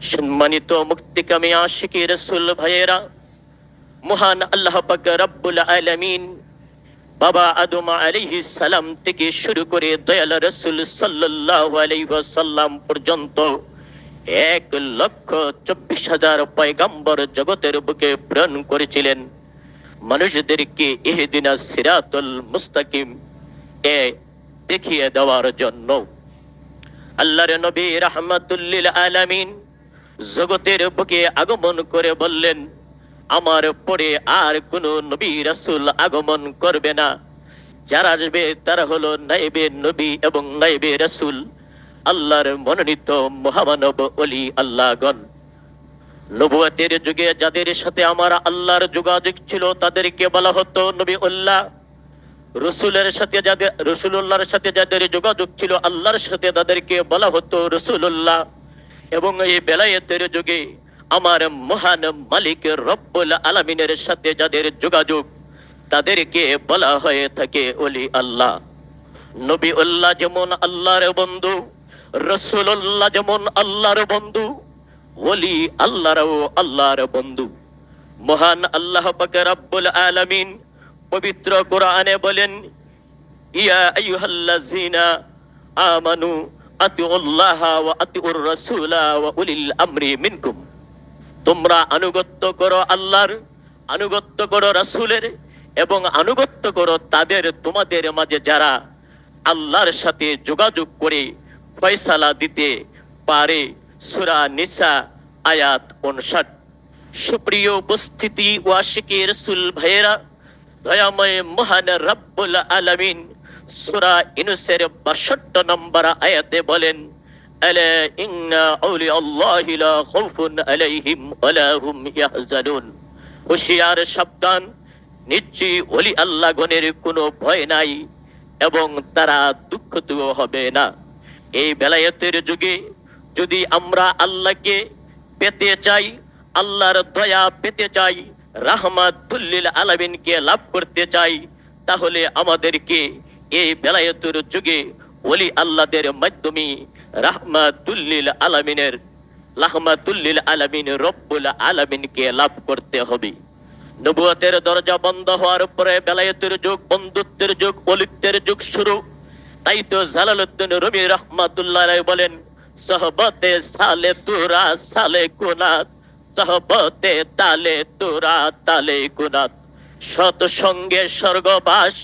সম্মানিত মুক্তিকামী আশিকি রসুল ভাইয়েরা, মহান আল্লাহ রব্বুল আলামিন বাবা আদম আলাইহিস সালাম থেকে শুরু করে দয়াল রসুল সাল্লাল্লাহু আলাইহি পর্যন্ত এক লক্ষ চব্বিশ হাজার পয়গাম্বর জগতের বুকে প্রেরণ করেছিলেন। মানুষদেরকে ইহদিনা সিরাতুল মুস্তাকিম এ দেখিয়ে দেওয়ার জন্য। আল্লাহর নবী রাহমাতুল্লিল আলামিন জগতের বুকে আগমন করে বললেন, আমার পরে আর কোন নবী রাসূল আগমন করবে না। যারা আসবে তারা হলো নাইবে নবী এবং নাইবে রাসূল, আল্লাহর মনোনীত মহামানব অলি আল্লাহগণ। নবুয়াতের যুগে যাদের সাথে আমার আল্লাহর যোগাযোগ ছিল, তাদেরকে বলা হতো নবী উল্লাহ রসুলের সাথে যাদের রসুল্লাহর সাথে যাদের যোগাযোগ ছিল, আল্লাহর সাথে তাদেরকে বলা হতো রসুল্লাহ এবং এই বেলায়েতের যুগে আমার মহান মালিক রব্বুল আলমিনের সাথে যাদের যোগাযোগ, তাদেরকে বলা হয়ে থাকে অলি আল্লাহ। নবী উল্লাহ যেমন আল্লাহর বন্ধু রসুল্লাহ যেমন আল্লাহর বন্ধু, ওলি আল্লাহরও আল্লাহর বন্ধু। মহান আল্লাহ রব্বুল আলামিন পবিত্র কোরআনে বলেন, ইয়া আইয়ুহাল্লাযিনা আমানু তোমরা আনুগত্য করো আল্লাহর, আনুগত্য করো রাসূলের এবং আনুগত্য করো তাদের, তোমাদের মাঝে যারা আল্লাহর সাথে যোগাযোগ করে ফয়সালা দিতে পারে সুরা নিসা আয়াত 59 সুপ্রিয় উপস্থিতি ও আশিকি রসুল ভাইয়েরা, দয়াময় মহান রব্বুল আলামিন সূরা ইউনূসের 62 নম্বর আয়াতে বলেন, আলা ইন্না আউলিয়া আল্লাহি লা খাউফুন আলাইহিম ওয়ালা হুম ইয়াহজানুন। হুশিয়ার, সাবধান, নিশ্চয়ই ওলি আল্লাহ গণের কোনো ভয় নাই এবং তারা দুঃখিত হবে না। এই বেলায়েতের যুগে যদি আমরা আল্লাহকে পেতে চাই, আল্লাহর দয়া পেতে চাই রাহমাতুল্লিল আলামিনকে লাভ করতে চাই, তাহলে আমাদেরকে এই বেলায়েতের যুগে ওলি আল্লাহদের মাধ্যমে রাহমাতুল্লিল আলামিনের, রাহমাতুল্লিল আলামিন রব্বুল আলামিনকে লাভ করতে হবে। নবুয়তের দরজা বন্ধ হওয়ার পরে বেলায়েতের যুগ, বন্ধুত্বের যুগ, অলিত্বের যুগ শুরু। তাই তো জালালউদ্দিন রবি রহমাতুল্লাহ বলেন, সহবতে সালে তুরা, সালে কুনাত, সহবতে তালে তুরা, তালে কুনাত। সৎ সঙ্গে স্বর্গবাস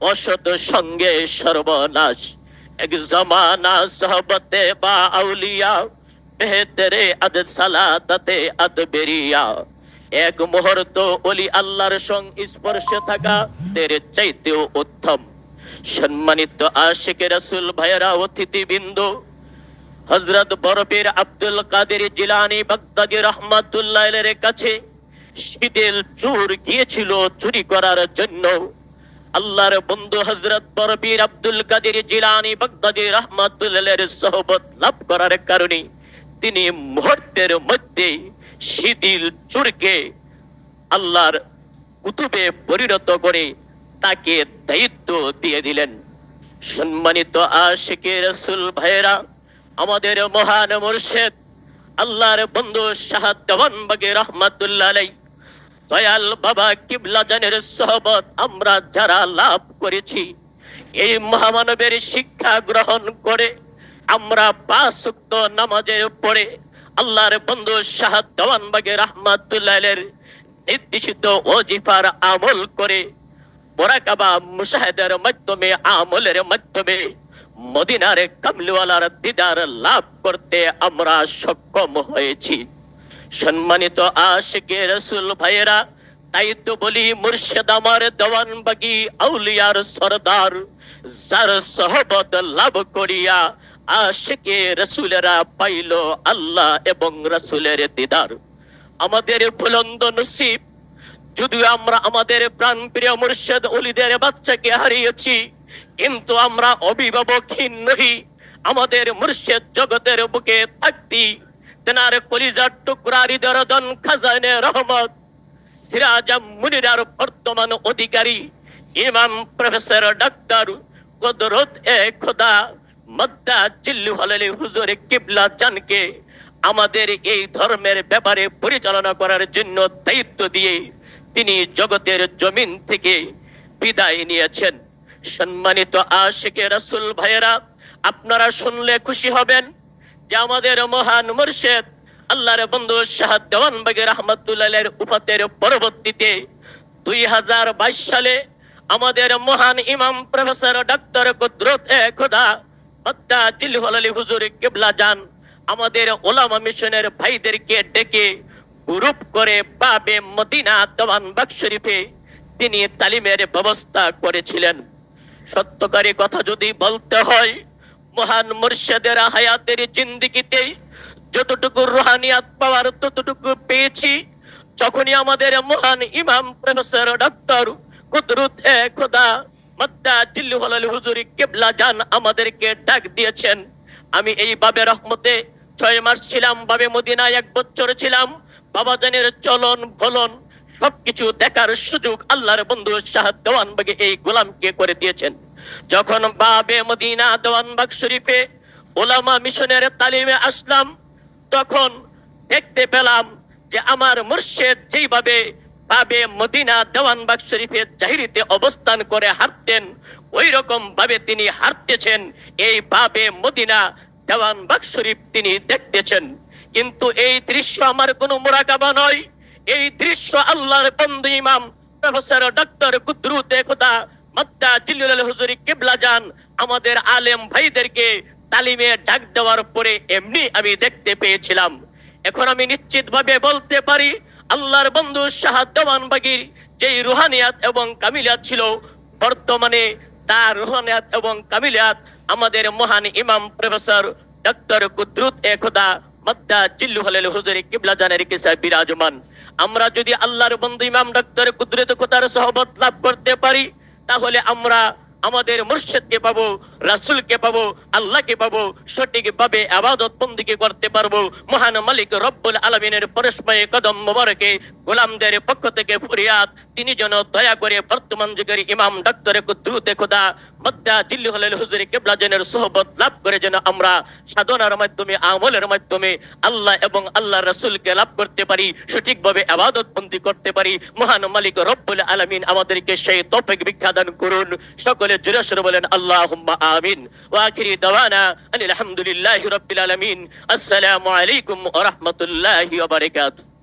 অসৎ সঙ্গে সর্বনাশ। এক জমানা সহবতে বা আউলিয়া, বেহতরে আদ সালাতাতে আদ বেরিয়া। এক মুহূর্ত অলি আল্লাহর সঙ্গ স্পর্শে থাকা, তের চাইতেও উত্তম। সম্মানিত আশিক রাসূল ভাইরা অতিথিবৃন্দ, হযরত বরফের আব্দুল কাদের জিলানী বাগদাদি রহমাতুল্লাহ কাছে শীতের চুর গিয়েছিল চুরি করার জন্য। আল্লাহর বন্ধু হজরত বরফির আব্দুল কাদের জিলানী বাগদাদি রহমাতুল্লাহ সহবত লাভ করার কারণে তিনি মুহূর্তের মধ্যে শিথিল চোরকে আল্লাহর কুতুবে পরিণত করে তাকে দায়িত্ব দিয়ে দিলেন। সম্মানিত আশিকে রসুল ভাইরা আমাদের মহান মুর্শেদ, আল্লাহর বন্ধু শাহাদ দেওয়ান বাগে রহমাতুল্লাহ আলাই দয়াল বাবা কিবলা জানের সহবত আমরা যারা লাভ করেছি, এই মহামানবের শিক্ষা গ্রহণ করে আমরা পাঁচ উক্ত নামাজের পড়ে আল্লাহর বন্ধু শাহাদ দেওয়ান বাগে রহমাতুল্লাহ নির্দেশিত ওজিফার আমল করে মোরাকাবা মুশাহেদের মাধ্যমে, আমলের মাধ্যমে মদিনার কামলিওয়ালার দিদার লাভ করতে আমরা সক্ষম হয়েছি। সম্মানিত আশিকে রসুল ভাইয়েরা, তাই তো বলি মুর্শিদ আমার দেওয়ান বাগি আউলিয়ার সরদার, যার সহবত লাভ করিয়া আশিকে রসুলেরা পাইল আল্লাহ এবং রসুলের দিদার। আমাদের বুলন্দ নসিব, যদিও আমরা আমাদের প্রাণ প্রিয় মুর্শিদ অলিদের বাচ্চাকে হারিয়েছি, কিন্তু আমরা অভিভাবকহীন নহি, আমাদের মুর্শিদ জগতের বুকে থাকতি কলিজার খাজানে রহমত। মুনিরার বর্তমান অধিকারী, ইমাম প্রফেসর ডাক্তার কদরত এ খোদা, মদ্দা কিবলা আমাদের এই ধর্মের ব্যাপারে পরিচালনা করার জন্য দায়িত্ব দিয়ে তিনি জগতের জমিন থেকে বিদায় নিয়েছেন। সম্মানিত আশেকে রাসুল ভাইয়েরা, আপনারা শুনলে খুশি হবেন। যে আমাদের মহান মুর্শেদ, আল্লাহর বন্ধু শাহ দেওয়ানবাগি রহমতুল্লাহের উপাতের পরবর্তীতে দুই হাজার বাইশ সালে আমাদের মহান ইমাম প্রফেসর ডাক্তার কুদরত এ খোদা হত্যা জিলহুল হুজুর কেবলা যান আমাদের ওলামা মিশনের ভাইদেরকে ডেকে গ্রুপ করে বাবে মদিনা দেওয়ান বাগ শরীফে তিনি তালিমের ব্যবস্থা করেছিলেন। সত্যকারী কথা যদি বলতে হয় মহান মুর্শেদের হায়াতের জিন্দিগিতে যতটুকু রুহানিয়াত পাওয়ার ততটুকু পেয়েছি, যখনই আমাদের মহান ইমাম প্রফেসর ডক্টর কুদরত এ খোদা মাদ্দা জিল্লু হলাল হুজুরি কেবলা জান আমাদেরকে ডাক দিয়েছেন। আমি এই বাবে রহমতে ছয় মাস ছিলাম, বাবে মদিনায় এক বছর ছিলাম। বাবা জানের চলন বলন সবকিছু দেখার সুযোগ আল্লাহর বন্ধু শাহ দেওয়ানবাগে এই গোলামকে করে দিয়েছেন। যখন বাবে মদিনা দেওয়ানবাগ শরীফে ওলামা মিশনের তালিমে আসলাম, তখন দেখতে পেলাম যে আমার মুর্শেদ যেইভাবে বাবে মদিনা দেওয়ানবাগ শরীফের জাহিরিতে অবস্থান করে হাঁটতেন ওই রকম ভাবে তিনি হাঁটতেছেন। এই বাবে মদিনা দেওয়ানবাগ শরীফ তিনি দেখতেছেন। কিন্তু এই দৃশ্য আমার কোনো মোরাকাবা নয়। এই দৃশ্য আল্লাহর বন্ধু ইমাম, প্রফেসর ডক্টর কুদরুতে খোদা মাত্তা জিল্লুল হুজুরি কিবলা যান, আমাদের আলেম ভাইদেরকে তালিমে ডাক দেওয়ার পরে এমনি আমি দেখতে পেয়েছিলাম। এখন আমি নিশ্চিতভাবে বলতে পারি, আল্লাহর বন্ধু শাহ দেওয়ান বাগির যেই রুহানিয়াত এবং কামিলিয়াত ছিল, বর্তমানে তার রুহানিয়াত এবং কামিলিয়াত আমাদের মহান ইমাম প্রফেসর ডক্টর কুদরুত এ খোদা মাদ্দা জিল্লু হলেল হুজুরি কিবলা জানের কিসা বিরাজমান। আমরা যদি আল্লাহর বন্ধু ইমাম ডক্টর কুদরত খোদার সহবত লাভ করতে পারি তাহলে আমরা আমাদের মুর্শিদকে পাবো, রাসুলকে পাবো, আল্লাহকে পাবো, সঠিকভাবে আবাদত বন্দিকে করতে পারব। মহান মালিক রব্বুল আলমিনের পরস্ময় কদম মোবারকে গোলামদের পক্ষ থেকে ফরিয়াদ। তিনি যেন দয়া করে বর্তমান যুগের ইমাম ডাক্তারে কুদ্রুতে খোদা মদ্দা দিল্লি হুজুরি কেবলাজনের সোহবত লাভ করে যেন আমরা সাধনার মাধ্যমে, আমলের মাধ্যমে আল্লাহ এবং আল্লাহ রাসূলকে লাভ করতে পারি, সঠিকভাবে আবাদত বন্দি করতে পারি। মহান মালিক রব্বুল আলমিন আমাদেরকে সেই তৌফিক ভিক্ষা দান করুন। সকলে জোরে সরে বলেন, আল্লাহুম্মা আমিন। ওয়া আখিরি দাওয়ানা আনিল হামদুলিল্লাহি রাব্বিল আলামিন। আসসালামু আলাইকুম ওয়া রাহমাতুল্লাহি ওয়া বারাকাতুহু।